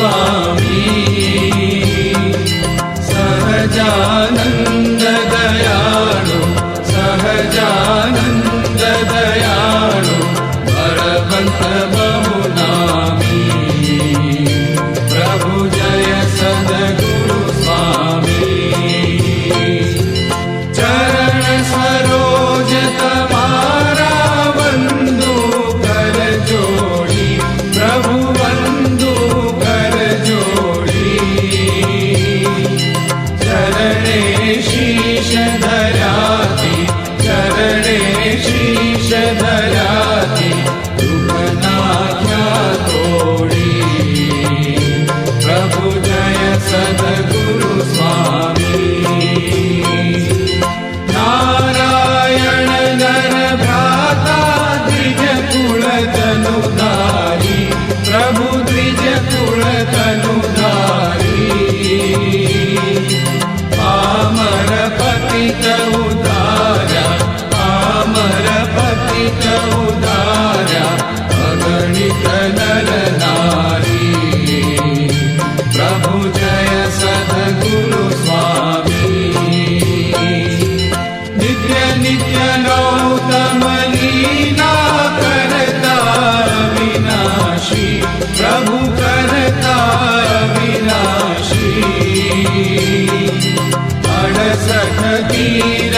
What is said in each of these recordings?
स्वामी सहजानन्द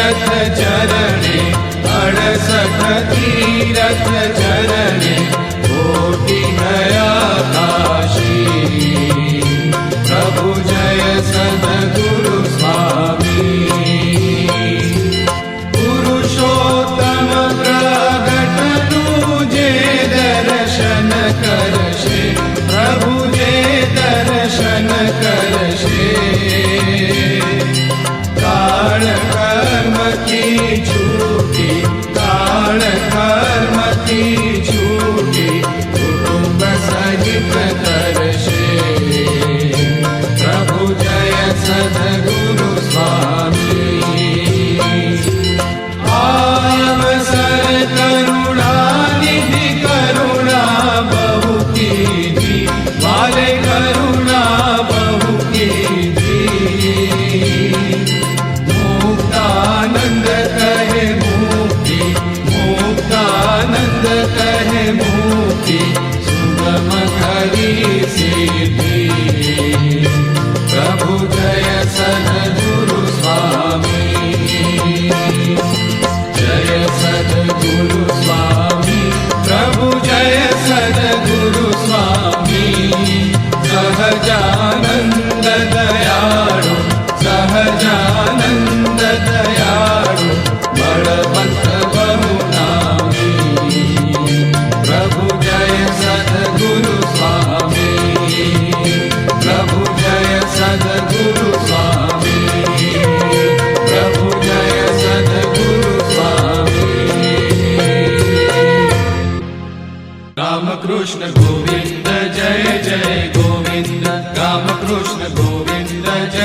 रत्न चरणे अडसख तीरत्न चरणे कोटि नया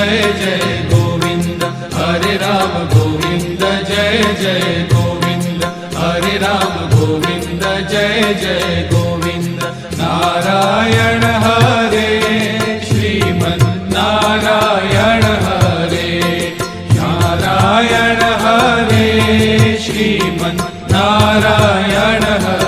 જય જય ગોવિંદ હરે રામ ગોવિંદ જય જય ગોવિંદ હરે રામ ગોવિંદ જય જય ગોવિંદ નારાયણ હરે શ્રીમદ નારાયણ હરે નારાયણ હરે શ્રીમદ નારાયણ હરે